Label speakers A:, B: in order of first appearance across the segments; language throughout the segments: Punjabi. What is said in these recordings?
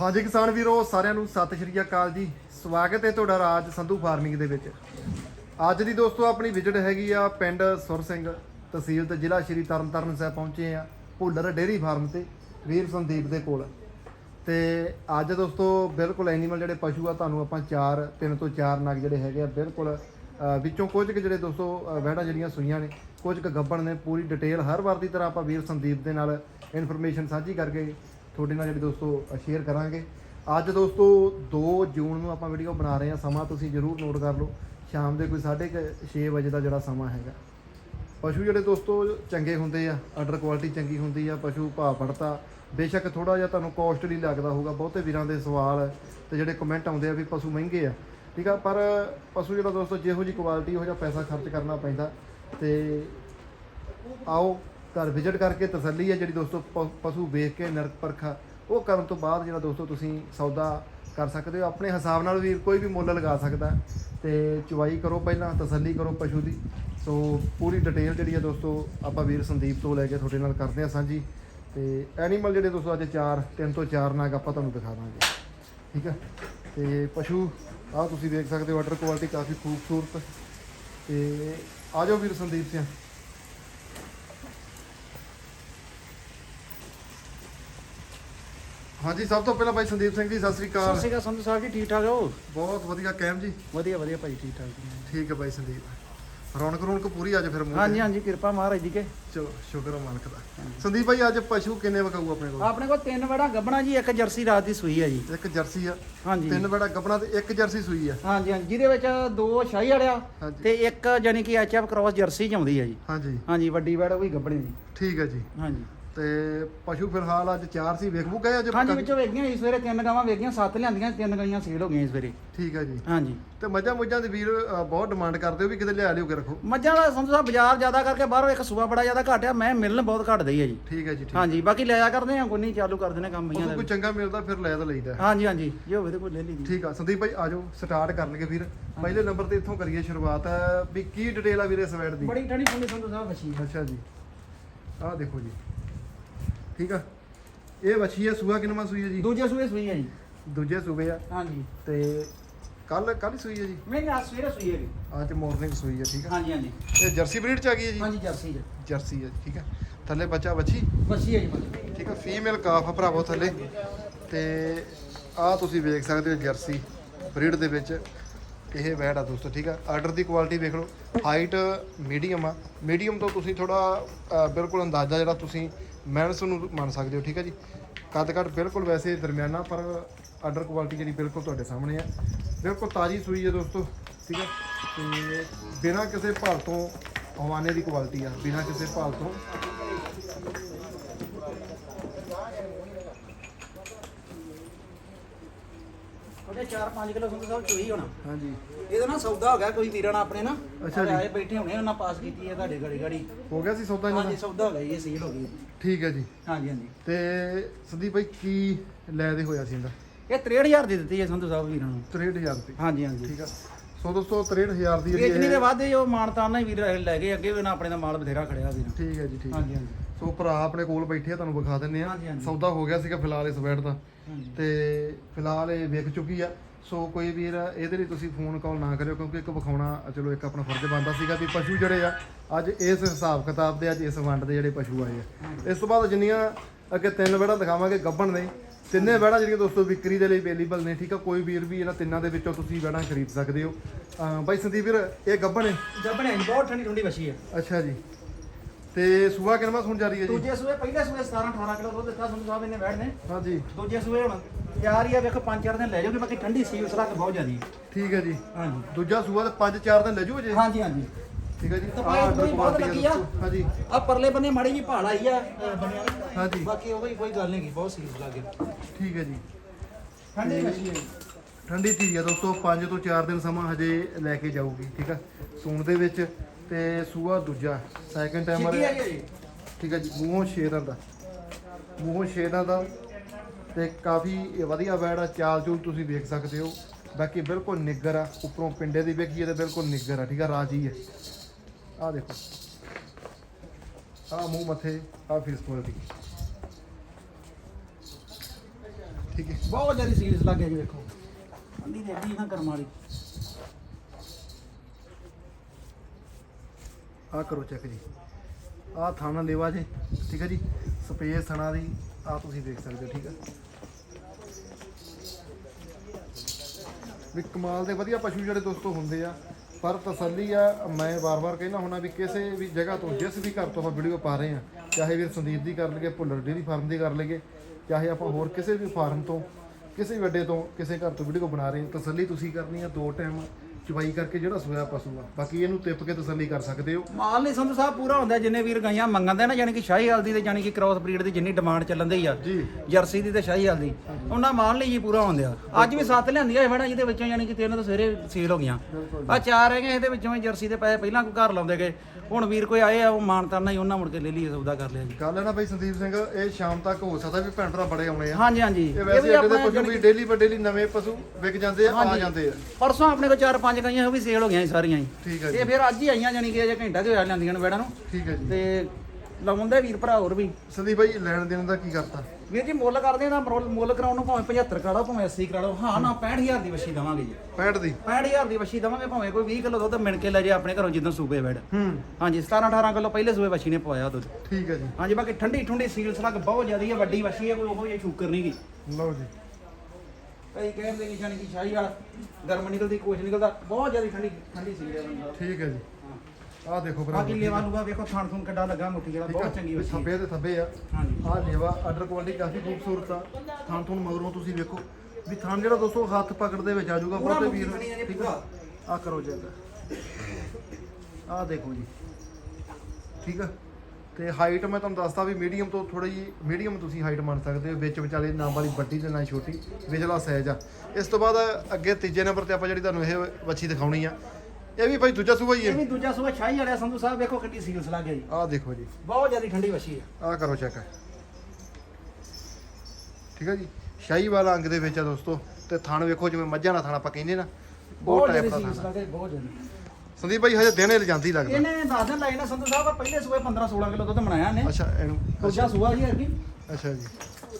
A: ਹਾਂਜੀ ਕਿਸਾਨ ਵੀਰੋ ਸਾਰਿਆਂ ਨੂੰ ਸਤਿ ਸ਼੍ਰੀ ਅਕਾਲ ਜੀ। ਸਵਾਗਤ ਹੈ ਤੁਹਾਡਾ ਰਾਜ ਸੰਧੂ ਫਾਰਮਿੰਗ ਦੇ ਵਿੱਚ। ਅੱਜ ਦੀ ਦੋਸਤੋ ਆਪਣੀ ਵਿਜ਼ਿਟ ਹੈਗੀ ਆ ਪਿੰਡ ਸੁਰ ਸਿੰਘ ਤਹਿਸੀਲ ਤੇ ਜ਼ਿਲ੍ਹਾ ਸ਼੍ਰੀ ਤਰਨਤਾਰਨ ਸਾਹਿਬ ਪਹੁੰਚੇ ਆ ਭੁੱਲਰ ਡੇਅਰੀ ਫਾਰਮ ਤੇ ਵੀਰ ਸੰਦੀਪ ਦੇ ਕੋਲ। ਤੇ ਅੱਜ ਦੋਸਤੋ ਬਿਲਕੁਲ ਐਨੀਮਲ ਜਿਹੜੇ ਪਸ਼ੂ ਆ ਤੁਹਾਨੂੰ ਆਪਾਂ ਚਾਰ ਤਿੰਨ ਤੋਂ ਚਾਰ ਨਗ ਜਿਹੜੇ ਹੈਗੇ ਆ ਬਿਲਕੁਲ ਵਿੱਚੋਂ ਕੁਝ ਕੁ ਜਿਹੜੇ ਦੋਸਤੋ ਅ, ਜਿਹੜੀਆਂ ਸੂਈਆਂ ਨੇ ਕੁਝ ਕੁ ਗੱਬਣ ਨੇ ਪੂਰੀ ਡਿਟੇਲ ਹਰ ਵਾਰ ਦੀ ਤਰ੍ਹਾਂ ਆਪਾਂ ਵੀਰ ਸੰਦੀਪ ਦੇ ਨਾਲ ਇਨਫੋਰਮੇਸ਼ਨ ਸਾਂਝੀ ਕਰਕੇ ਤੁਹਾਡੇ ਨਾਲ ਜਿਹੜੀ ਦੋਸਤੋ ਸ਼ੇਅਰ ਕਰਾਂਗੇ। ਅੱਜ ਦੋਸਤੋ 2 ਜੂਨ ਨੂੰ ਆਪਾਂ ਵੀਡੀਓ ਬਣਾ ਰਹੇ ਹਾਂ। ਸਮਾਂ ਤੁਸੀਂ ਜਰੂਰ ਨੋਟ ਕਰ ਲਓ। ਸ਼ਾਮ ਦੇ ਕੋਈ 6:30 ਵਜੇ ਦਾ ਜਿਹੜਾ ਸਮਾਂ ਹੈਗਾ। ਪਸ਼ੂ ਜਿਹੜੇ ਦੋਸਤੋ ਚੰਗੇ ਹੁੰਦੇ ਆ ਆਰਡਰ ਕੁਆਲਿਟੀ ਚੰਗੀ ਹੁੰਦੀ ਆ, ਪਸ਼ੂ ਭਾਅ ਫੜਤਾ, ਬੇਸ਼ੱਕ ਥੋੜਾ ਜਿਹਾ ਤੁਹਾਨੂੰ ਕੋਸਟਲੀ ਲੱਗਦਾ ਹੋਊਗਾ। ਬਹੁਤੇ ਵੀਰਾਂ ਦੇ ਸਵਾਲ ਤੇ ਜਿਹੜੇ ਕਮੈਂਟ ਆਉਂਦੇ ਆ ਵੀ ਪਸ਼ੂ ਮਹਿੰਗੇ ਆ। ਠੀਕ ਆ? ਪਰ ਪਸ਼ੂ ਜਿਹੜਾ ਦੋਸਤੋ ਜਿਹੋ ਜੀ ਕੁਆਲਿਟੀ ਉਹੋ ਜਿਹਾ ਪੈਸਾ ਖਰਚ ਕਰਨਾ ਪੈਂਦਾ। ਤੇ ਆਓ ਘਰ ਵਿਜ਼ਿਟ ਕਰਕੇ ਤਸੱਲੀ ਹੈ ਜਿਹੜੀ ਦੋਸਤੋ ਪ- ਪਸ਼ੂ ਵੇਖ ਕੇ, ਨਰਕ ਪਰਖਾ, ਉਹ ਕਰਨ ਤੋਂ ਬਾਅਦ ਜਿਹੜਾ ਦੋਸਤੋ ਤੁਸੀਂ ਸੌਦਾ ਕਰ ਸਕਦੇ ਹੋ। ਆਪਣੇ ਹਿਸਾਬ ਨਾਲ ਵੀ ਕੋਈ ਵੀ ਮੁੱਲ ਲਗਾ ਸਕਦਾ ਹੈ। ਤੇ ਚੁਆਈ ਕਰੋ ਪਹਿਲਾਂ, ਤਸੱਲੀ ਕਰੋ ਪਸ਼ੂ ਦੀ। ਸੋ ਪੂਰੀ ਡਿਟੇਲ ਜਿਹੜੀ ਹੈ ਦੋਸਤੋ ਆਪਾਂ ਵੀਰ ਸੰਦੀਪ ਤੋਂ ਲੈ ਕੇ ਤੁਹਾਡੇ ਨਾਲ ਕਰਦੇ ਹਾਂ ਸਾਂਝੀ। ਤੇ ਐਨੀਮਲ ਜਿਹੜੇ ਦੋਸਤੋ ਅੱਜ ਚਾਰ, ਤਿੰਨ ਤੋਂ ਚਾਰ ਨਾਗ ਆਪਾਂ ਤੁਹਾਨੂੰ ਦਿਖਾ ਦਾਂਗੇ। ਠੀਕ ਹੈ? ਤੇ ਪਸ਼ੂ, ਆਹ ਤੁਸੀਂ ਦੇਖ ਸਕਦੇ ਹੋ ਵਾਟਰ ਕੁਆਲਿਟੀ ਕਾਫੀ ਖੂਬਸੂਰਤ। ਤੇ ਆ ਜਾਓ ਵੀਰ ਸੰਦੀਪ ਸਿੰਘ ਹਾਂਜੀ ਸਭ ਤੋਂ ਪਹਿਲਾਂ ਭਾਈ ਸੰਦੀਪ ਸਿੰਘ ਜੀ ਸਤਿ ਸ੍ਰੀ
B: ਸਤਿ
A: ਅਕਾਲ
B: ਸ਼੍ਰੀ ਅਕਾਲ ਸੰਧੂ ਸਾਹਿਬ ਜੀ ਠੀਕ ਠਾਕ ਹੋ?
A: ਬਹੁਤ ਵਧੀਆ ਕੈਮ ਜੀ?
B: ਵਧੀਆ ਵਧੀਆ ਭਾਈ ਠੀਕ ਠਾਕ ਜੀ।
A: ਠੀਕ ਹੈ ਭਾਈ ਸੰਦੀਪ। ਰੌਣਕ ਰੌਣਕ ਪੂਰੀ ਅੱਜ ਫਿਰ ਮੂੰਹ
B: ਹਾਂਜੀ। ਹਾਂਜੀ ਕਿਰਪਾ ਮਹਾਰਾਜ ਦੀ ਕੇ।
A: ਚਲੋ ਸ਼ੁਕਰ ਹੈ ਮਾਲਕ ਦਾ। ਸੰਦੀਪ ਭਾਈ ਅੱਜ ਪਸ਼ੂ ਕਿੰਨੇ ਵਕਾਊ ਆਪਣੇ ਕੋਲ?
B: ਆਪਣੇ ਕੋਲ ਤਿੰਨ ਵੜਾ ਗੱਬਣਾ ਜੀ ਇੱਕ ਜਰਸੀ ਰਾਤ ਦੀ ਸੂਈ ਹੈ ਜੀ।
A: ਇੱਕ ਜਰਸੀ ਆ?
B: ਹਾਂਜੀ।
A: ਤਿੰਨ ਬੜਾ ਗੱਬਣਾ ਤੇ ਇੱਕ ਜਰਸੀ ਸੂਈ ਆ?
B: ਹਾਂਜੀ ਹਾਂਜੀ ਜਿਹਦੇ ਵਿੱਚ ਦੋ ਸ਼ਾਹੀ ਵਾਲਿਆ
A: ਹਾਂਜੀ।
B: ਤੇ ਇੱਕ ਜਾਨੀ ਕਿ ਐਚਐਫ ਕ੍ਰਾਸ ਜਰਸੀ ਚ ਆਉਂਦੀ ਹੈ ਜੀ।
A: ਹਾਂਜੀ।
B: ਹਾਂਜੀ ਵੱਡੀ ਵੜ ਉਹ ਵੀ ਗੱਬਣੀ ਜੀ।
A: ਠੀਕ ਹੈ ਜੀ।
B: ਹਾਂਜੀ।
A: ਤੇ ਪਸ਼ੂ ਫਿਲਹਾਲ ਅੱਜ ਚਾਰ ਸੀ ਵੇਖ ਬੂ ਗਏ ਅੱਜ
B: ਹਾਂਜੀ ਵਿੱਚੋਂ ਵੇਖੀਆਂ ਜੀ ਸਵੇਰੇ ਤਿੰਨ ਗਾਵਾਂ ਵੇਖੀਆਂ ਸੱਤ ਲਿਆਂਦੀਆਂ ਤਿੰਨ ਗਾਈਆਂ ਸੇਲ ਹੋ ਗਈਆਂ ਇਸ ਸਵੇਰੇ
A: ਠੀਕ ਹੈ ਜੀ।
B: ਹਾਂਜੀ।
A: ਤੇ ਮੱਝਾਂ ਮੁੱਝਾਂ ਦੇ ਵੀਰ ਅ, ਬਹੁਤ ਡਿਮਾਂਡ ਕਰਦੇ ਹੋ ਵੀ ਕਿਤੇ ਲਿਆ ਲਿਓ ਕੇ ਰੱਖੋ।
B: ਮੱਝਾਂ ਦਾ ਸੰਧੂ ਸਾਹਿਬ ਬਾਜ਼ਾਰ ਜ਼ਿਆਦਾ ਕਰਕੇ ਬਾਹਰੋਂ ਇੱਕ ਸੂਆ ਬੜਾ ਜ਼ਿਆਦਾ ਘਟਿਆ ਮੈਂ ਮਿਲਣ ਬਹੁਤ ਘਟਦੀ ਹੈ ਜੀ।
A: ਠੀਕ ਹੈ ਜੀ ਠੀਕ
B: ਹਾਂਜੀ ਬਾਕੀ ਲਿਆ ਕਰਦੇ ਆ ਕੋਈ ਨਹੀਂ ਚਾਲੂ ਕਰ ਦਿੰਦੇ ਕੰਮ
A: ਉਹ
B: ਮਈਆਂ
A: ਕੋਈ
B: ਦਾ
A: ਚੰਗਾ ਮਿਲਦਾ ਫਿਰ ਲੈ ਤਾਂ ਲਈਦਾ।
B: ਹਾਂਜੀ ਹਾਂਜੀ ਜੇ ਹੋਵੇ ਤੇ ਕੋਈ ਲੈ ਲਈ
A: ਠੀਕ ਆ ਸੰਦੀਪ ਭਾਈ ਆਜੋ ਸਟਾਰਟ ਕਰਨਗੇ ਵੀਰ। ਪਹਿਲੇ ਨੰਬਰ ਤੇ ਇੱਥੋਂ ਕਰੀਏ ਸ਼ੁਰੂਆਤ ਵੀ ਕੀ ਡਿਟੇਲ ਆ ਵੀਰੇ ਸਵੈਟ ਦੀ?
B: ਬੜੀ ਠੰਡੀ ਠੰਡੀ ਸੰਧੂ ਸਾਹਿਬ
A: ਅੱਛਾ ਜੀ। ਆਹ ਦੇਖੋ ਜੀ। ਠੀਕ ਆ? ਇਹ ਵੱਛੀ ਹੈ ਸੂਆ ਕਿੰਨਵਾਂ ਸੂਈ ਹੈ ਜੀ?
B: ਦੂਜੇ ਸੂਏ ਸੂਈ ਹੈ ਜੀ।
A: ਦੂਜੇ ਸੂਬੇ ਆ।
B: ਹਾਂਜੀ।
A: ਤੇ ਕੱਲ ਕੱਲ ਸੂਈ ਹੈ ਜੀ?
B: ਮੈਂ ਨਾ ਸਵੇਰੇ ਸੂਈ ਹੈ ਜੀ
A: ਅੱਜ ਮਾਰਨਿੰਗ ਸੂਈ ਹੈ ਠੀਕ ਆ?
B: ਹਾਂਜੀ ਹਾਂਜੀ।
A: ਇਹ ਜਰਸੀ ਬਰੀਡ ਚ ਆ ਗਈ ਹੈ ਜੀ?
B: ਹਾਂਜੀ ਜਰਸੀ ਜੀ
A: ਜਰਸੀ ਹੈ ਠੀਕ ਆ? ਥੱਲੇ ਬੱਚਾ ਵੱਛੀ?
B: ਬੱਚੀ ਹੈ ਜੀ ਬੱਚੀ
A: ਠੀਕ ਆ ਫੀਮੇਲ ਕਾਫ ਆ ਭਰਾਵੋ ਥੱਲੇ। ਤੇ ਆਹ ਤੁਸੀਂ ਵੇਖ ਸਕਦੇ ਹੋ ਜਰਸੀ ਬਰੀਡ ਦੇ ਵਿੱਚ। ਇਹ ਵੈੜ ਆ ਦੋਸਤੋ ਠੀਕ ਆ? ਆਰਡਰ ਦੀ ਕੁਆਲਿਟੀ ਵੇਖ ਲਓ। ਹਾਈਟ ਮੀਡੀਅਮ ਆ। ਮੀਡੀਅਮ ਤੋਂ ਤੁਸੀਂ ਥੋੜਾ ਬਿਲਕੁਲ ਅੰਦਾਜ਼ਾ ਜਿਹੜਾ ਤੁਸੀਂ ਮੈਨਸ ਨੂੰ ਮੰਨ ਸਕਦੇ ਹੋ, ਠੀਕ ਆ ਜੀ? ਕੱਦ ਕੱਟ ਬਿਲਕੁਲ ਵੈਸੇ ਦਰਮਿਆਨਾ, ਪਰ ਆਰਡਰ ਕੁਆਲਿਟੀ ਜਿਹੜੀ ਬਿਲਕੁਲ ਤੁਹਾਡੇ ਸਾਹਮਣੇ ਆ। ਬਿਲਕੁਲ ਤਾਜ਼ੀ ਸੂਈ ਹੈ ਦੋਸਤੋ, ਠੀਕ ਆ ਤੇ ਬਿਨਾਂ ਕਿਸੇ ਭਾਲ ਤੋਂ ਹਵਾਨੇ ਦੀ ਕੁਆਲਿਟੀ ਆ, ਬਿਨਾਂ ਕਿਸੇ ਭਾਲ ਤੋਂ।
B: ਉਹਦੇ 4-5 ਕਿਲੋ ਸੰਧੂ ਸਾਹਿਬ ਚੋਈ ਹੋਣਾ।
A: ਹਾਂਜੀ।
B: ਇਹਦਾ ਨਾ ਸੌਦਾ ਹੋ ਗਿਆ ਕੋਈ ਵੀਰਾਂ ਨਾਲ ਆਪਣੇ ਨਾ।
A: ਅੱਛਾ ਜੀ।
B: ਆਏ ਬੈਠੇ ਹੋਣੇ ਉਹਨਾਂ ਪਾਸ ਕੀਤੀ ਹੈ ਤੁਹਾਡੇ ਗੜੀ ਗੜੀ।
A: ਹੋ ਗਿਆ ਸੀ ਸੌਦਾ ਇਹਨਾਂ
B: ਹਾਂਜੀ
A: ਦਾ
B: ਸੌਦਾ ਹੋ ਗਿਆ ਜੀ, ਇਹ ਸੀਲ ਹੋ ਗਈ
A: ਠੀਕ ਹੈ ਜੀ।
B: ਹਾਂਜੀ ਹਾਂਜੀ।
A: ਤੇ ਸੰਦੀਪ ਭਾਈ ਕੀ ਲੈ ਦੇ ਹੋਇਆ ਸੀ ਇਹਦਾ?
B: ਇਹ 63000 ਦੀ ਦਿੱਤੀ ਹੈ ਸੰਧੂ ਸਾਹਿਬ ਵੀਰਾਂ ਨੂੰ।
A: 63000 ਰੁਪਏ।
B: ਹਾਂਜੀ ਹਾਂਜੀ।
A: ਠੀਕ ਆ। ਸੋ ਦੋਸਤੋ 63000 ਦੀ
B: ਵੇਚਣੀ ਦੇ
A: ਜਿਹੜੀ ਇਹ-
B: ਵਾਧੇ ਉਹ ਮਾਨਤਾਨ ਨਾਲ ਹੀ ਵੀਰ ਲੈ ਗਏ ਅੱਗੇ ਵੀ ਨਾ ਆਪਣੇ ਦਾ ਮਾਲ ਬਥੇਰਾ ਖੜਿਆ ਵੀਰਾਂ।
A: ਠੀਕ ਹੈ ਜੀ ਠੀਕ ਹੈ।
B: ਹਾਂਜੀ ਹਾਂਜੀ।
A: ਸੋ ਭਰਾ ਆਪਣੇ ਕੋਲ ਬੈਠੇ ਆ ਤੁਹਾਨੂੰ ਵਿਖਾ ਦਿੰਨੇ ਆ।
B: ਹਾਂਜੀ, ਹਾਂਜੀ।
A: ਸੌਦਾ ਹੋ ਗਿਆ ਸੀਗਾ ਫਿਲਹਾਲ ਇਸ ਵੈਟ ਦਾ।
B: ਹਾਂਜੀ।
A: ਤੇ ਫਿਲਹਾਲ ਇਹ ਵਿਕ ਚੁੱਕੀ ਆ। ਸੋ ਕੋਈ ਵੀਰ ਇਹਦੇ ਲਈ ਤੁਸੀਂ ਫੋਨ ਕਾਲ ਨਾ ਕਰਿਓ ਕਿਉਂਕਿ ਇੱਕ ਵਿਖਾਉਣਾ ਚਲੋ ਇੱਕ ਆਪਣਾ ਫਰਜ਼ ਬਣਦਾ ਸੀਗਾ ਵੀ ਪਸ਼ੂ ਜਿਹੜੇ ਆ ਅੱਜ ਇਸ ਹਿਸਾਬ ਕਿਤਾਬ ਦੇ ਅੱਜ ਇਸ ਵੰਡ ਦੇ ਜਿਹੜੇ ਪਸ਼ੂ ਆਏ ਆ। ਇਸ ਤੋਂ ਬਾਅਦ ਜਿੰਨੀਆਂ ਅੱਗੇ ਤਿੰਨ ਵੜਾ ਦਿਖਾਵਾਂਗੇ ਗੱਬਣ ਦੇ। ਤਿੰਨੇ ਵੜਾ ਜਿਹੜੀਆਂ ਦੋਸਤੋ ਵਿਕਰੀ ਦੇ ਲਈ ਅਵੇਲੇਬਲ ਨੇ ਠੀਕ ਆ? ਕੋਈ ਵੀਰ ਵੀ ਇਹਨਾਂ ਤਿੰਨਾਂ ਦੇ ਵਿੱਚੋਂ ਤੁਸੀਂ ਵੜਾ ਖਰੀਦ ਸਕਦੇ ਹੋ। ਅਹ ਬਾਈ ਸੰਦੀਪ ਵੀਰ ਇਹ ਗੱਬਣ ਹੈ?
B: ਜਬਣੇ ਜੀ ਬਹੁਤ ਠੰਡੀ ਠੰਡੀ ਬੱਚੀ ਹੈ
A: ਅੱਛਾ ਜੀ। ਤੇ ਸੂਆ ਕਿੰਨਾ ਸੁਣ ਜਾ ਰਹੀ ਹੈ ਜੀ?
B: ਦੂਜੇ ਸੂਏ ਪਹਿਲੇ ਸੂਏ 17 18 ਕਿਲੋ ਦੁੱਧ ਦਿੱਤਾ ਸੰਧੂ ਸਾਹਿਬ ਇਹਨੇ ਨੇ।
A: ਹਾਂਜੀ।
B: ਦੂਜੇ ਸੂਏ ਹੁਣ ਤਿਆਰ ਹੀ ਆ ਵੇਖੋ ਪੰਜ ਚਾਰ ਦਿਨ ਲੈ ਜਾਓਗੇ ਬਾਕੀ ਠੰਡੀ ਸੀ ਉਸ ਰਾਤ ਬਹੁਤ ਜ਼ਿਆਦੀ
A: ਠੀਕ ਹੈ ਜੀ।
B: ਹਾਂਜੀ।
A: ਦੂਜਾ ਸੂਆ ਤੇ 5-4 ਦਿਨ ਲੈ ਜੂ ਅਜੇ?
B: ਹਾਂਜੀ ਹਾਂਜੀ।
A: ਠੀਕ ਹੈ ਜੀ।
B: ਤਾਂ
A: ਆਹ
B: ਭਾਈ ਕੋਈ ਬਹੁਤ ਲੱਗੀ ਆ।
A: ਦੋਸਤੋ। ਹਾਂਜੀ।
B: ਆ ਪਰਲੇ ਬੰਨੇ ਮਾੜੀ ਜੀ ਪਹਾੜ ਆਈ ਆ ਅ, ਬਣਿਆ
A: ਹਾਂਜੀ।
B: ਬਾਕੀ ਉਹ ਵੀ ਕੋਈ ਗੱਲ ਨਹੀਂ ਬਹੁਤ ਸੀਰੀਅਸ ਲੱਗੇ
A: ਠੀਕ ਹੈ ਜੀ।
B: ਠੰਡੀ ਹੈ
A: ਠੰਡੀ ਚੀਜ਼ ਹੈ ਦੋਸਤੋ 5 ਤੋਂ 4 ਦਿਨ ਸਮਾਂ ਹਜੇ ਲੈ ਕੇ ਜਾਊਗੀ ਠੀਕ ਹੈ ਸੂਣ ਦੇ ਵਿੱਚ ਤੇ ਸੂਆ ਦੂਜਾ ਸੈਕੰਡ ਟਾਈਮਰ ਠੀਕ ਹੈ ਜੀ ਮੂੰਹੋਂ ਸ਼ੇਰਾਂ ਦਾ ਮੂੰਹੋਂ ਸ਼ੇਰਾਂ ਦਾ ਤੇ ਕਾਫੀ ਵਧੀਆ ਵੈੜ ਆ ਚਾਲ ਚੂਲ ਤੁਸੀਂ ਦੇਖ ਸਕਦੇ ਹੋ। ਬਾਕੀ ਬਿਲਕੁਲ ਨਿੱਗਰ ਆ ਉੱਪਰੋਂ ਪਿੰਡੇ ਦੀ ਵੇਖੀਏ ਤੇ ਬਿਲਕੁਲ ਨਿੱਗਰ ਆ ਠੀਕ ਆ? ਰਾਜੀ ਹੈ ਆਹ ਦੇਖੋ। ਆਹ ਮੂੰਹ ਮੱਥੇ ਆਹ ਫੇਸ ਕੁਆਲਿਟੀ ਠੀਕ ਹੈ।
B: ਬਹੁਤ ਜ਼ਿਆਦਾ ਸੀਰੀਅਸ ਲੱਗਿਆ ਜੀ ਵੇਖੋ। ਅੰਦੀ ਦੇ ਨਾ ਕਰਮ ਵਾਲੀ
A: ਆ ਕਰੋ ਚੈੱਕ ਜੀ। ਆ ਥਾਣਾ ਲੇਵਾ ਜੇ, ਠੀਕ ਹੈ ਜੀ? ਸਪੇਸ ਥਣਾ ਦੀ ਆ ਤੁਸੀਂ ਦੇਖ ਸਕਦੇ ਹੋ, ਠੀਕ ਹੈ? ਵੀ ਕਮਾਲ ਦੇ ਵਧੀਆ ਪਸ਼ੂ ਜਿਹੜੇ ਦੋਸਤੋ ਹੁੰਦੇ ਆ, ਪਰ ਤਸੱਲੀ ਆ, ਮੈਂ ਵਾਰ-ਵਾਰ ਕਹਿੰਦਾ ਹੁੰਦਾ ਵੀ ਕਿਸੇ ਵੀ ਜਗ੍ਹਾ ਤੋਂ, ਜਿਸ ਵੀ ਘਰ ਤੋਂ ਆਪਾਂ ਵੀਡੀਓ ਪਾ ਰਹੇ ਆ, ਚਾਹੇ ਵੀਰ ਸੰਦੀਪ ਦੀ ਕਰ ਲਈਏ, ਭੁੱਲਰ ਡੇਰੀ ਫਾਰਮ ਦੀ ਕਰ ਲਈਏ, ਚਾਹੇ ਆਪਾਂ ਹੋਰ ਕਿਸੇ ਵੀ ਫਾਰਮ ਤੋਂ ਕਿਸੇ ਵੱਡੇ ਤੋਂ ਕਿਸੇ ਘਰ ਤੋਂ ਵੀਡੀਓ ਬਣਾ ਰਹੇ ਹੋ, ਤਸੱਲੀ ਤੁਸੀਂ ਕਰਨੀ ਆ, ਦੋ ਟਾਈਮ ਚਵਾਈ ਕਰਕੇ ਜਿਹੜਾ ਸੋਇਆ ਪਸ਼ੂ ਆ। ਬਾਕੀ ਇਹਨੂੰ ਤਿੱਪ ਕੇ ਤਸੱਲੀ ਕਰ ਸਕਦੇ ਹੋ।
B: ਮਾਲ ਨਹੀਂ ਸੰਧੂ ਸਾਹਿਬ ਪੂਰਾ ਹੁੰਦਾ ਜਿੰਨੇ ਵੀਰ ਗਾਈਆਂ ਮੰਗਦੇ ਨਾ ਯਾਨੀ ਕਿ ਸ਼ਾਹੀ ਹਲਦੀ ਤੇ ਯਾਨੀ ਕਿ ਕ੍ਰਾਸ ਬਰੀਡ ਦੀ ਜਿੰਨੀ ਡਿਮਾਂਡ ਚੱਲਣ ਦੀ ਆ
A: ਜੀ।
B: ਜਰਸੀ ਦੀ ਤੇ ਸ਼ਾਹੀ ਹਲਦੀ ਉਹਨਾਂ ਮਾਲ ਨਹੀਂ ਜੀ ਪੂਰਾ ਹੁੰਦਿਆ ਅੱਜ ਵੀ ਸੱਤ ਲਿਆਂਦੀਆਂ ਇਹ ਬੜਾ ਜਿਹਦੇ ਵਿੱਚੋਂ ਯਾਨੀ ਕਿ ਤਿੰਨ ਤਾਂ ਸਵੇਰੇ ਸੀਲ ਹੋ ਗਈਆਂ। ਆ ਚਾਰ ਹੈਗੇ ਇਹਦੇ ਵਿੱਚੋਂ ਹੀ ਜਰਸੀ ਦੇ ਪੈਸੇ ਪਹਿਲਾਂ ਕੋਈ ਘਰ ਲਾਉਂਦੇ ਗਏ। ਹੁਣ ਵੀਰ ਕੋਈ ਆਏ ਆ ਉਹ ਮਾਨ ਤਾਨਾ ਹੀ ਉਹਨਾਂ ਮੁੜ ਕੇ ਲੈ ਲਈ ਸੌਦਾ ਕਰ ਲਿਆ ਜੀ।
A: ਗੱਲ ਹੈ ਨਾ ਬਈ ਸੰਦੀਪ ਸਿੰਘ ਇਹ ਸ਼ਾਮ ਤੱਕ ਹੋ ਸਕਦਾ ਵੀ ਭੈਣ ਭਰਾ ਬੜੇ ਆਉਣੇ ਆ।
B: ਹਾਂਜੀ ਹਾਂਜੀ।
A: ਇਹ
B: ਇਹ
A: ਵੈਸੇ ਅੱਗੇ ਦੇ ਪਸ਼ੂ ਵੀ ਡੇਲੀ ਡੇਲੀ ਨਵੇਂ ਪਸ਼ੂ ਵਿਕ ਜਾਂਦੇ ਆ ਆ। ਜਾਂਦੇ ਆ।
B: ਪਰਸੋਂ ਆਪਣੇ ਕੋਲ ਚਾਰ ਪੰਜ ਗਾਈਆਂ ਉਹ ਵੀ ਸੇਲ ਹੋ ਗਈਆਂ ਸਾਰੀਆਂ ਹੀ
A: ਠੀਕ ਹੈ ਜੀ।
B: ਇਹ ਫਿਰ ਅੱਜ ਹੀ ਆਈਆਂ ਜਾਨੀ ਕਿ ਅਜੇ ਘੰਟਾ ਕੁ ਹੋਇਆ ਲੈਂਦੀਆਂ ਨੂੰ ਬੈੜਾਂ ਨੂੰ।
A: ਠੀਕ ਹੈ ਜੀ।
B: ਤੇ ਲਾਉਂਦੇ ਵੀਰ ਭਰਾ ਹੋਰ ਵੀ।
A: ਸੰਦੀਪ ਭਾਈ ਲੈਣ ਦੇਣ ਦਾ ਕੀ ਕਰਤਾ?
B: ਵੀਰ ਜੀ ਮੁੱਲ ਕਰਦੇ ਆ ਤਾਂ ਮੁੱਲ- ਮੁੱਲ ਕਰਾਉਣ ਨੂੰ ਭਾਵੇਂ 75 ਕਰਾ ਲਓ ਭਾਵੇਂ 80 ਕਰਾ ਲਓ। ਹਾਂ ਨਾ 65000 ਦੀ ਵਛੀ ਦਵਾਂਗੇ ਜੀ।
A: 65 ਦੀ?
B: 65000 ਦੀ ਵਛੀ ਦਵਾਂਗੇ ਭਾਵੇਂ ਕੋਈ 20 ਕਿਲੋ ਦੁੱਧ ਮਿਣ ਕੇ ਲੈ ਜੇ ਆਪਣੇ ਘਰੋਂ ਜਿੱਦਾਂ ਸੂਬੇ ਬੈੜ।
A: ਹੂੰ।
B: ਹਾਂਜੀ 17 18 ਕਿਲੋ ਪਹਿਲੇ ਸੂਬੇ ਵਛੀ ਨੇ ਪਵਾਇਆ ਦੁੱਧ।
A: ਠੀਕ ਹੈ ਜੀ।
B: ਹਾਂਜੀ ਬਾਕੀ ਠੰਡੀ ਠੰਡੀ ਸੀਲ ਸਲਗ ਬਹੁਤ ਜ਼ਿਆਦੀ ਹੈ ਵੱਡੀ ਵਛੀ ਹੈ ਕੋਈ ਉਹੋ ਜਿਹੀ ਸ਼ੂਕਰ ਨਹੀਂ ਗੀ।
A: ਲਓ ਜੀ।
B: ਕਈ ਕਹਿੰਦੇ ਕਿ ਜਾਨੀ ਕਿ ਸ਼ਾਹੀ ਵਾਲਾ ਗਰਮ ਨਿਕਲਦੀ ਕੁਛ ਨਿਕਲਦਾ ਬਹੁਤ ਜ਼ਿਆਦੀ ਠੰਡੀ ਠੰਡੀ ਬੰਦਾ।
A: ਠੀਕ ਹੈ ਜੀ। ਆਹ ਦੇਖੋ ਭਰਾ
B: ਬਾਕੀ ਲੇਵਾ ਲੂਗਾ ਵੇਖੋ ਥਣ ਥਣ ਕੱਡਾ ਲੱਗਾ ਮੁੱਠੀ ਜਿਹੜਾ ਬਹੁਤ ਚੰਗੀ ਵਛੀ ਹੈ।
A: ਥੱਬੇ ਤੇ ਥੱਬੇ ਆ।
B: ਹਾਂਜੀ।
A: ਆਹ ਲੇਵਾ ਆਰਡਰ ਕੁਆਲਿਟੀ ਕਾਫੀ ਖੂਬਸੂਰਤ ਆ। ਥਾਂ ਤੋਂ ਮਗਰੋਂ ਤੁਸੀਂ ਵੇਖੋ ਵੀ ਥਾਂ ਜਿਹੜਾ ਦੋਸਤੋ ਹੱਥ ਪਕੜ ਦੇ ਵਿੱਚ ਆ ਜਾਊਗਾ ਬਹੁਤੇ ਵੀਰ ਠੀਕ। ਆ ਆਹ ਕਰੋ ਚੈੱਕ ਆਹ ਦੇਖੋ ਜੀ। ਠੀਕ ਆ ਤੇ ਹਾਈਟ ਮੈਂ ਤੁਹਾਨੂੰ ਦੱਸਦਾ ਵੀ ਮੀਡੀਅਮ ਤੋਂ ਥੋੜੀ ਜੀ ਮੀਡੀਅਮ ਤੁਸੀਂ ਹਾਈਟ ਮੰਨ ਸਕਦੇ ਹੋ ਵਿੱਚ ਵਿਚਾਲੇ ਨਾ ਵਾਲੀ ਵੱਡੀ ਤੇ ਨਾ ਛੋਟੀ ਵਿਚਲਾ ਸਾਈਜ਼ ਆ। ਇਸ ਤੋਂ ਬਾਅਦ ਅੱਗੇ ਤੀਜੇ ਨੰਬਰ ਤੇ ਆਪਾਂ ਜਿਹੜੀ ਤੁਹਾਨੂੰ ਇਹ ਵੱਛੀ ਦਿਖਾਉਣੀ ਆ ਇਹ ਵੀ ਭਾਈ ਦੂਜਾ ਸੂਬਾ ਹੀ
B: ਇਹ
A: ਹੈ
B: ਵੀ ਦੂਜਾ ਸੂਬਾ ਸ਼ਾਹੀ ਵਾਲਿਆ ਸੰਧੂ ਸਾਹਿਬ ਵੇਖੋ ਕਿੰਨੀ ਸੀਲ ਲੱਗ ਜੀ
A: ਆਹ ਦੇਖੋ ਜੀ।
B: ਬਹੁਤ ਜ਼ਿਆਦੀ ਠੰਡੀ ਵਛੀ ਹੈ
A: ਆਹ ਕਰੋ ਚੈੱਕ ਠੀਕ ਹੈ ਜੀ? ਸ਼ਾਹੀ ਵਾਲਾ ਅੰਗ ਦੇ ਵਿੱਚ ਆ ਦੋਸਤੋ ਤੇ ਥਣ ਵੇਖੋ ਜਿਵੇਂ ਮੱਝਾਂ ਦਾ ਥਣ ਆਪਾਂ ਕਹਿੰਦੇ ਨਾ
B: ਬਹੁਤ
A: ਟਾਈਪ ਦਾ ਥਣ ਆ।
B: ਗਈ ਬਹੁਤ ਜ਼ਿਆਦੀ।
A: ਸੰਦੀਪ ਭਾਈ ਹਜੇ ਦਿਨ ਇਹ ਜਾਂਦੀ ਲੱਗਦਾ।
B: ਇਹਨੇ 10 ਦਿਨ ਲਾਏ ਨਾ ਸੰਧੂ ਸਾਹਿਬ ਪਹਿਲੇ ਸੂਬੇ 15 16 ਕਿਲੋ ਦੁੱਧ ਬਣਾਇਆ ਨੇ
A: ਅੱਛਾ ਇਹਨੂੰ
B: ਦੂਜਾ ਸੂਆ ਜੀ ਅੱਗੇ
A: ਅੱਛਾ ਜੀ।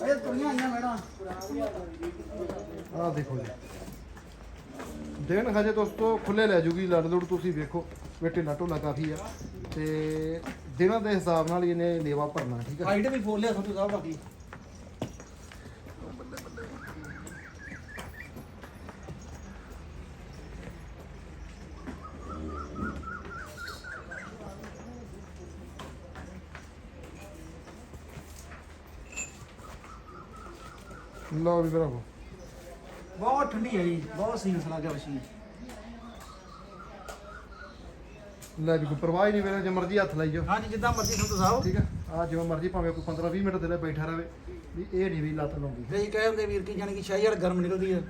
B: ਇਹ ਤੁਰੀਆਂ ਆਈਆਂ ਮੈਡਮ।
A: ਆਹ ਦੇਖੋ ਜੀ। ਦਿਨ ਹਜੇ ਦੋਸਤੋ ਖੁੱਲੇ ਲੈ ਜੂਗੀ ਲੜ ਲੁੜ ਤੁਸੀਂ ਵੇਖੋ ਵੇਟੇ ਨਾ ਢੋਲਾ ਕਾਫੀ ਆ। ਤੇ ਦਿਨਾਂ ਦੇ ਹਿਸਾਬ ਨਾਲ ਇਹਨੇ ਲੇਵਾ ਭਰਨਾ ਠੀਕ ਹੈ
B: ਹਾਈਟ ਵੀ ਫੋਲ ਲਿਆ ਸੰਧੂ ਸਾਹਿਬ ਬਾਕੀ।
A: ਲਓ ਵੀ ਭਰਾਵੋ।
B: ਬਹੁਤ ਠੰਡੀ ਹੈ ਜੀ ਬਹੁਤ ਸੀਲ ਲੱਗ ਗਿਆ ਵਛੀ
A: ਲੈ ਵੀ ਕੋਈ ਪਰਵਾਹ ਹੀ ਨਹੀਂ ਮੇਰੇ ਜੇ ਮਰਜ਼ੀ ਹੱਥ ਲਾਈ ਜਾਓ।
B: ਹਾਂਜੀ ਜਿੱਦਾਂ ਮਰਜ਼ੀ ਸੰਧੂ ਸਾਹਿਬ।
A: ਠੀਕ ਹੈ। ਆ ਜਿਵੇਂ ਮਰਜ਼ੀ ਭਾਵੇਂ ਕੋਈ 15 20 ਮਿੰਟ ਦੇ ਲਈ ਬੈਠਾ ਰਵੇ ਵੀ ਇਹ ਨਹੀਂ ਵੀ ਲੱਤ ਲਾਉਂਦੀ।
B: ਕਈ ਕਹਿੰਦੇ ਵੀਰ ਕੀ ਜਾਨੀ ਕਿ ਵਾਲਾ ਗਰਮ ਨਿਕਲਦੀ ਹੈ।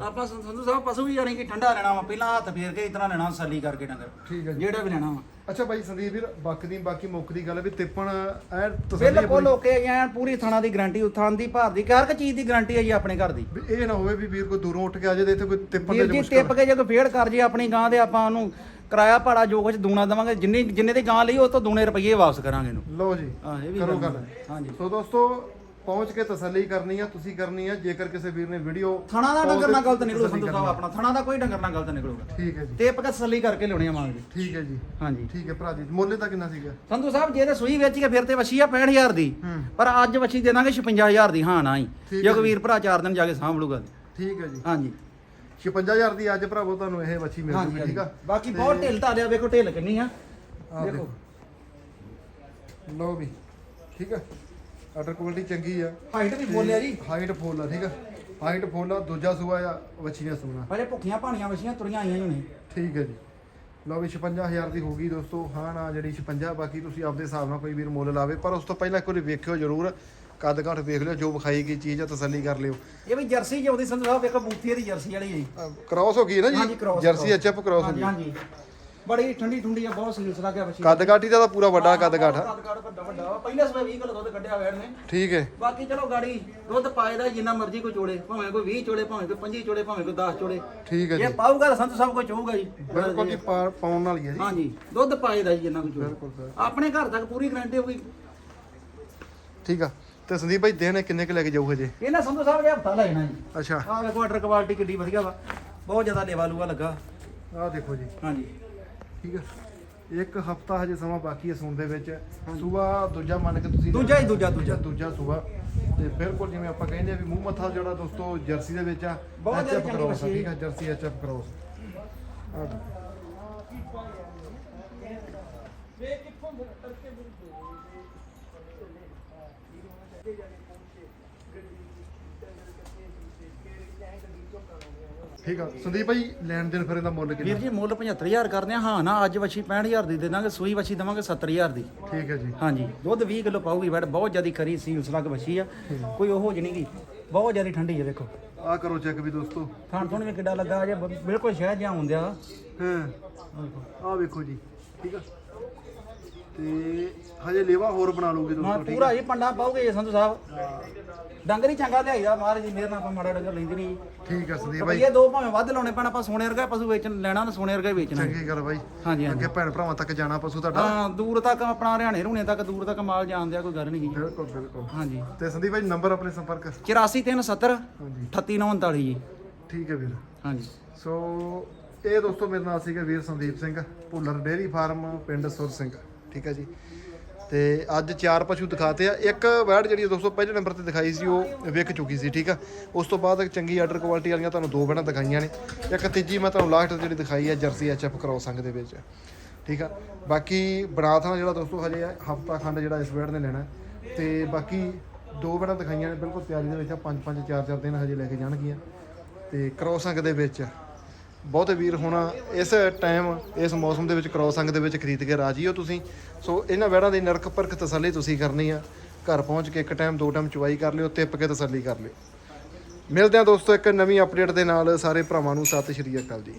B: ਆਪਾਂ ਸੰਧੂ ਸਾਹਿਬ ਪਸ਼ੂ ਵੀ ਜਾਨੀ ਕਿ ਠੰਡਾ ਲੈਣਾ ਵਾ ਪਹਿਲਾਂ ਹੱਥ ਫੇਰ ਕੇ ਇਤਨਾ ਲੈਣਾ ਸੱਲੀ ਕਰਕੇ ਡੰਗਰ।
A: ਠੀਕ ਹੈ ਜੀ।
B: ਜਿਹੜਾ ਵੀ ਲੈਣਾ ਵਾ।
A: ਅੱਛਾ ਭਾਈ ਸੰਦੀਪ ਵੀਰ ਬਾਕੀ ਦੀ ਬਾਕੀ ਮੁੱਕ ਦੀ ਗੱਲ ਵੀ ਤਿੱਪਣ ਐ ਤਸੱਲੀ
B: ਬਿਲਕੁਲ ਓਕੇ ਐ ਪੂਰੀ ਥਾਣਾ ਦੀ ਗਾਰੰਟੀ ਉਥਾਨ ਦੀ ਭਾਰ ਦੀ ਹਰ ਇੱਕ ਚੀਜ਼ ਦੀ ਗਾਰੰਟੀ ਹੈ ਜੀ ਆਪਣੇ ਘਰ ਦੀ।
A: ਇਹ ਨਾ ਹੋਵੇ ਵੀ ਵੀਰ ਕੋਈ ਦੂਰੋਂ ਉੱਠ ਕੇ ਆ ਜਾਏ ਤੇ ਇੱਥੇ ਕੋਈ ਤਿੱਪਣ
B: ਵੀਰ
A: ਦੇ
B: ਜੀ
A: ਮੁਸ਼ਕਲ
B: ਟਿੱਪ ਕੇ ਜੇ ਕੋਈ ਫੇੜ ਕਰ ਜੇ ਆਪਣੀ ਗਾਂ ਦੇ ਆਪਾਂ ਉਹਨੂੰ ਕਿਰਾਇਆ ਭਾੜਾ ਜੋ ਕੁਝ ਦੂਣਾ ਦੇਵਾਂਗੇ ਜਿੰਨੀ ਜਿੰਨੇ ਦੀ ਗਾਂ ਲਈ ਉਹ ਤੋਂ ਦੂਣੇ ਰੁਪਏ ਵਾਪਸ ਕਰਾਂਗੇ ਇਹਨੂੰ।
A: ਲਓ ਜੀ
B: ਹਾਂ ਇਹ ਵੀ
A: ਕਰੋ
B: ਗੱਲ। ਹਾਂਜੀ।
A: ਸੋ ਦੋਸਤੋ ਪਹੁੰਚ ਕੇ ਤਸੱਲੀ ਕਰਨੀ ਆ ਤੁਸੀਂ ਕਰਨੀ ਆ ਜੇਕਰ ਕਿਸੇ ਵੀਰ ਨੇ ਵੀਡੀਓ
B: ਥਣਾ ਦਾ ਡੰਗਰ ਨਾਲ ਗਲਤ ਨਿਕਲੂ ਸੰਧੂ ਸਾਹਿਬ। ਆਪਣਾ। ਥਣਾ ਦਾ ਕੋਈ ਡੰਗਰ ਨਾਲ ਗਲਤ ਨਿਕਲੂਗਾ।
A: ਠੀਕ ਹੈ ਜੀ।
B: ਟਿੱਪ ਕੇ ਤਸੱਲੀ ਕਰਕੇ ਲਿਆਉਣੀ ਆ ਮੰਗ
A: ਠੀਕ ਹੈ ਜੀ।
B: ਹਾਂਜੀ।
A: ਠੀਕ ਹੈ ਭਰਾ ਜੀ ਮੁੱਲ ਤਾਂ ਕਿੰਨਾ ਸੀਗਾ?
B: ਸੰਧੂ ਸਾਹਿਬ ਜੇ ਤੇ ਸੂਈ ਵੇਚ ਕੇ ਫਿਰ ਤੇ ਵਛੀ ਆ 65000 ਦੀ।
A: ਹੂੰ।
B: ਪਰ ਅੱਜ ਵਛੀ ਦੇ ਦਾਂਗੇ 56000 ਦੀ ਹਾਂ ਨਾ ਹੀ। ਜੇ ਕੋਈ ਵੀਰ ਭਰਾ ਚਾਰ ਦਿਨ ਜਾ ਕੇ ਸਾਂਭ ਲੂਗਾ ਤੇ।
A: ਠੀਕ ਹੈ ਜੀ।
B: ਹਾਂਜੀ।
A: 56000 ਦੀ ਅੱਜ ਭਰਾਵੋ ਤੁਹਾਨੂੰ ਇਹ ਵੱਛੀ ਮਿਲ ਜੂਗੀ ਠੀਕ ਆ?
B: ਬਾਕੀ ਬਹੁਤ ਢਿੱਲ ਧਾਰਿਆ ਵੇਖੋ ਢਿੱਲ ਕਿੰਨੀ ਆ।
A: ਆਹ
B: ਦੇਖੋ।
A: ਵੀ ਠੀਕ ਆ? ਆਰਡਰ ਕੁਆਲਿਟੀ ਚੰਗੀ ਆ।
B: ਹਾਈਟ ਵੀ ਬੋਲਿਆ ਜੀ।
A: ਹਾਈਟ ਫੁੱਲ ਆ ਠੀਕ ਆ? ਹਾਈਟ ਫੁੱਲ ਆ ਦੂਜਾ ਸੂਆ ਆ ਵੱਛੀ ਨੇ ਸੂਣਾ।
B: ਹਜੇ ਭੁੱਖੀਆਂ ਭਾਣੀਆਂ ਵਛੀਆਂ ਤੁਰੀਆਂ ਆਈਆਂ ਹੀ
A: ਠੀਕ ਹੈ ਜੀ। ਲਓ ਵੀ 56000 ਦੀ ਹੋਗੀ ਦੋਸਤੋ। ਹਾਂ ਨਾ ਜਿਹੜੀ 56 ਬਾਕੀ ਤੁਸੀਂ ਆਪਦੇ ਹਿਸਾਬ ਨਾਲ ਕੋਈ ਵੀਰ ਮੁੱਲ ਲਾਵੇ ਪਰ ਉਸ ਤੋਂ ਪਹਿਲਾਂ ਇੱਕ ਵਾਰੀ ਵੇਖਿਓ ਜ਼ਰੂਰ। ਕੱਦ ਘੱਟ ਵੇਖ ਲਿਓ ਜੋ ਵਿਖਾਈ ਗਈ ਚੀਜ਼ ਆ ਤਸੱਲੀ ਕਰ ਲਿਓ।
B: ਇਹ ਵੀ ਜਰਸੀ ਜਿਉਂਦੀ ਸੰਧੂ ਸਾਹਿਬ ਵੇਖੋ ਬੂਥੀ ਦੀ ਜਰਸੀ ਵਾਲੀ ਹੈ ਜੀ।
A: ਕ੍ਰਾਸ ਹੋ ਗਈ ਨਾ
B: ਹਾਂਜੀ
A: ਜੀ
B: cross,
A: jersey
B: cross।
A: HF cross ਹੋ
B: ਹਾਂਜੀ
A: ਗਈ।
B: ਹਾਂਜੀ ਬੜੀ ਠੰਡੀ ਠੰਡੀ ਆ ਬਹੁਤ ਸੀਰੀਅਸ ਲੱਗਿਆ ਵਛੀ
A: ਕੱਦ ਕਾਠੀ ਦਾ ਤਾਂ ਪੂਰਾ ਵੱਡਾ ਕੱਦ ਆ।
B: ਕੱਦ ਕਾਠ ਵੱਡਾ ਵੱਡਾ। ਵਾ। ਪਹਿਲੇ ਸਵੇ 20 ਕਿਲੋ ਦੁੱਧ ਕੱਢਿਆ ਵੈੜ ਨੇ।
A: ਠੀਕ ਹੈ।
B: ਬਾਕੀ ਚਲੋ ਗਾੜੀ ਦੁੱਧ ਪਾਏ ਦਾ ਜਿੰਨਾ ਮਰਜ਼ੀ ਕੋਈ ਚੋਲੇ ਭਾਵੇਂ ਕੋਈ 20 ਚੋਲੇ ਭਾਵੇਂ ਕੋਈ 25 ਚੋਲੇ ਭਾਵੇਂ ਕੋਈ 10 ਚੋਲੇ।
A: ਠੀਕ ਹੈ
B: ਜੇ
A: ਜੀ।
B: ਪਾਊਗਾ ਤਾਂ ਸੰਤ ਸਭ ਕੁਝ ਹੋਊਗਾ ਜੀ।
A: ਬਿਲਕੁਲ ਜੀ ਪਾ- ਪਾਉਣ ਵਾਲੀ ਹੈ ਜੀ।
B: ਹਾਂਜੀ ਦੁੱਧ ਪਾਏ ਦਾ ਜੀ ਜਿੰਨਾ ਕੁ ਚੋਲੇ।
A: ਬਿਲਕੁਲ।
B: ਆਪਣੇ ਘਰ ਤੱਕ ਪੂਰੀ ਗਰੰਟੀ ਹੋਊਗੀ।
A: ਠੀਕ ਆ। ਤੇ ਸੰਦੀਪ ਭਾਈ ਦਿਨ ਕਿੰਨੇ ਕੁ ਲੈ ਕੇ ਜਾਊ ਹਜੇ?
B: ਇਹਨਾਂ ਸੰਧੂ ਸਾਹਿਬ ਇਹ ਹਫਤਾ ਲੈ ਜਾਣਾ ਜੀ।
A: ਅੱਛਾ।
B: ਆਹ ਵੇਖੋ ਆਰਡਰ ਕੁਆਲਿਟੀ ਕਿੱਡੀ ਵਧੀਆ ਵਾ। ਬਹੁਤ ਜ਼ਿਆਦਾ ਲੇਵਾ ਲੂਆ ਲੱਗਾ।
A: ਆਹ ਦੇਖੋ ਜੀ।
B: ਹਾਂਜੀ।
A: ਠੀਕ ਹੈ ਇੱਕ ਹਫਤਾ ਹਜੇ ਸਮਾਂ ਬਾਕੀ ਹੈ ਸੂਣ ਦੇ ਵਿੱਚ। ਸੂਆ ਦੂਜਾ ਮੰਨ ਕੇ ਤੁਸੀਂ
B: ਦੂਜਾ ਹੀ ਦੂਜਾ ਦੂਜਾ।
A: ਦੂਜਾ ਸੂਆ। ਤੇ ਬਿਲਕੁਲ ਜਿਵੇਂ ਆਪਾਂ ਕਹਿੰਦੇ ਆ ਵੀ ਮੂੰਹ ਮੱਥਾ ਜਿਹੜਾ ਦੋਸਤੋ ਜਰਸੀ ਦੇ ਵਿੱਚ ਆ
B: ਬਹੁਤ ਜ਼ਿਆਦਾ ਚੰਗੀ ਮੱਛੀ।
A: ਠੀਕ ਆ? ਜਰਸੀ ਐਚਐਫ ਕ੍ਰੋਸ ਆਹ। ਠੀਕ ਆ। ਸੰਦੀਪ ਭਾਈ ਲੈਣ ਦੇਣ ਫਿਰ ਇਹਦਾ ਮੁੱਲ
B: ਵੀਰ
A: ਕਿੰਨਾ
B: ਜੀ ਮੁੱਲ 75000 ਕਰਦੇ ਆ। ਹਾਂ ਨਾ ਅੱਜ ਵੱਛੀ 65000 ਦੀ ਦੇ ਦਾਂਗੇ ਸੂਈ ਵੱਛੀ ਦੇਵਾਂਗੇ 70000 ਦੀ।
A: ਠੀਕ ਹੈ ਜੀ।
B: ਹਾਂਜੀ ਦੁੱਧ 20 ਕਿਲੋ ਪਾਊਗੀ ਬੈਡ ਬਹੁਤ ਜ਼ਿਆਦਾ ਖਰੀ ਸੀਲ ਸਲੱਗ ਵੱਛੀ ਆ। ਕੋਈ ਉਹ ਜਿਹੀ ਨਹੀਂਗੀ ਬਹੁਤ ਜ਼ਿਆਦਾ ਠੰਡੀ ਹੈ ਵੇਖੋ
A: ਆਹ ਕਰੋ ਚੈੱਕ ਵੀ ਦੋਸਤੋ।
B: ਖਾਣ ਤੋਂ ਵੀ ਕਿੱਡਾ ਲੱਗਾ ਜੇ ਬ- ਬਿਲਕੁਲ ਸ਼ਹਿਦ ਜਿਹਾ ਹੁੰਦਿਆ।
A: ਹਾਂ। ਆਹ ਵੇਖੋ ਜੀ ਠੀਕ ਆ। ਤੇ ਹਜੇ ਲੇਵਾ ਹੋਰ ਬਣਾ ਲੂਗੇ
B: ਹਾਂ
A: ਦੋਸਤੋ ਠੀਕ
B: ਪੂਰਾ ਇਹ ਪੰਡਾ ਪਾਉਗੇ ਸੰਧੂ ਸਾਹਿਬ। ਡੰਗਰ ਹੀ ਚੰਗਾ ਲਿਆਈਦਾ ਮਹਾਰਾਜ ਜੀ ਮੇਰੇ ਨਾਲ ਆਪਾਂ ਮਾੜਾ ਡੰਗਰ ਲੈਂਦੇ ਨਹੀਂ
A: ਠੀਕ ਆ ਸੰਦੀਪ ਭਾਈ
B: ਭਈਏ ਦੋ ਭਾਵੇਂ ਵੱਧ ਲਾਉਣੇ ਪੈਣ ਆਪਾਂ ਸੋਨੇ ਵਰਗਾ ਪਸ਼ੂ ਵੇਚਣ ਲੈਣਾ ਤਾਂ ਸੋਨੇ ਵਰਗਾ ਹੀ ਵੇਚਣਾ
A: ਚੰਗੀ ਗੱਲ ਬਾਈ।
B: ਹਾਂਜੀ ਹਾਂਜੀ।
A: ਅੱਗੇ ਭੈਣ ਭਰਾਵਾਂ ਤੱਕ ਜਾਣਾ ਪਸ਼ੂ ਤੁਹਾਡਾ?
B: ਹਾਂ ਦੂਰ ਤੱਕ ਆਪਣਾ ਹਰਿਆਣੇ ਰੂਣੇ ਤੱਕ ਦੂਰ ਤੱਕ ਮਾਲ ਜਾਂਦੇ ਆ ਕੋਈ ਗੱਲ ਨਹੀਂ
A: ਬਿਲਕੁਲ ਬਿਲਕੁਲ।
B: ਹਾਂਜੀ।
A: ਤੇ ਸੰਦੀਪ ਭਾਈ ਨੰਬਰ ਆਪਣੇ ਸੰਪਰਕ?
B: 84370
A: ਹਾਂਜੀ।
B: 38939 ਜੀ।
A: ਠੀਕ ਹੈ ਵੀਰ।
B: ਹਾਂਜੀ।
A: ਸੋ ਇਹ ਦੋਸਤੋ ਮੇਰੇ ਨਾਲ ਸੀਗਾ ਵੀਰ ਸੰਦੀਪ ਸਿੰਘ ਭੁੱਲਰ ਡੇਅਰੀ ਫਾਰਮ ਪਿੰਡ ਸੁਰ ਸਿੰਘ। ਠੀਕ ਹੈ ਜੀ। ਤੇ ਅੱਜ ਚਾਰ ਪਸ਼ੂ ਦਿਖਾਤੇ ਆ। ਇੱਕ ਵੈੜ ਜਿਹੜੀ ਦੋਸਤੋ ਪਹਿਲੇ ਨੰਬਰ ਤੇ ਦਿਖਾਈ ਸੀ, ਉਹ ਵਿਕ ਚੁੱਕੀ ਸੀ, ਠੀਕ ਆ? ਉਸ ਤੋਂ ਬਾਅਦ ਇੱਕ ਚੰਗੀ ਆਰਡਰ ਕੁਆਲਿਟੀ ਵਾਲੀਆਂ ਤੁਹਾਨੂੰ ਦੋ ਵੈੜਾਂ ਦਿਖਾਈਆਂ ਨੇ। ਇੱਕ ਤੀਜੀ ਮੈਂ ਤੁਹਾਨੂੰ ਲਾਸਟ ਜਿਹੜੀ ਦਿਖਾਈ ਹੈ ਜਰਸੀ ਐਚਐਫ ਕ੍ਰੋਸ ਦੇ ਵਿੱਚ, ਠੀਕ ਆ? ਬਾਕੀ ਬਰਾਥਾਂ ਜਿਹੜਾ ਦੋਸਤੋ ਹਜੇ ਹਫਤਾ ਖੰਡ ਜਿਹੜਾ ਇਸ ਵੈੜ ਨੇ ਲੈਣਾ। ਤੇ ਬਾਕੀ ਦੋ ਵੈੜਾਂ ਦਿਖਾਈਆਂ ਨੇ, ਬਿਲਕੁਲ ਤਿਆਰੀ ਦੇ ਵਿੱਚ ਆ, ਪੰਜ ਪੰਜ, ਚਾਰ ਚਾਰ ਦਿਨ ਹਜੇ ਲੈ ਕੇ ਜਾਣਗੀਆਂ। ਤੇ ਕਰੋਸੰਗ ਦੇ ਵਿੱਚ ਬਹੁਤੇ ਵੀਰ ਹੁਣ ਇਸ ਟਾਈਮ ਇਸ ਮੌਸਮ ਦੇ ਵਿੱਚ ਕ੍ਰੋਸ ਅੰਗ ਦੇ ਵਿੱਚ ਖਰੀਦ ਕੇ ਰਾਜੀ ਹੋ ਤੁਸੀਂ। ਸੋ ਇਹਨਾਂ ਵੈੜਾਂ ਦੀ ਨਰਕ ਪਰਖ ਤਸੱਲੀ ਤੁਸੀਂ ਕਰਨੀ ਆ। ਘਰ ਪਹੁੰਚ ਕੇ ਇੱਕ ਟਾਈਮ ਦੋ ਟਾਈਮ ਚੁਆਈ ਕਰ ਲਿਓ ਤਿੱਪ ਕੇ ਤਸੱਲੀ ਕਰ ਲਿਓ। ਮਿਲਦੇ ਆ ਦੋਸਤੋ ਇੱਕ ਨਵੀਂ ਅਪਡੇਟ ਦੇ ਨਾਲ। ਸਾਰੇ ਭਰਾਵਾਂ ਨੂੰ ਸਤਿ ਸ਼੍ਰੀ ਅਕਾਲ ਜੀ।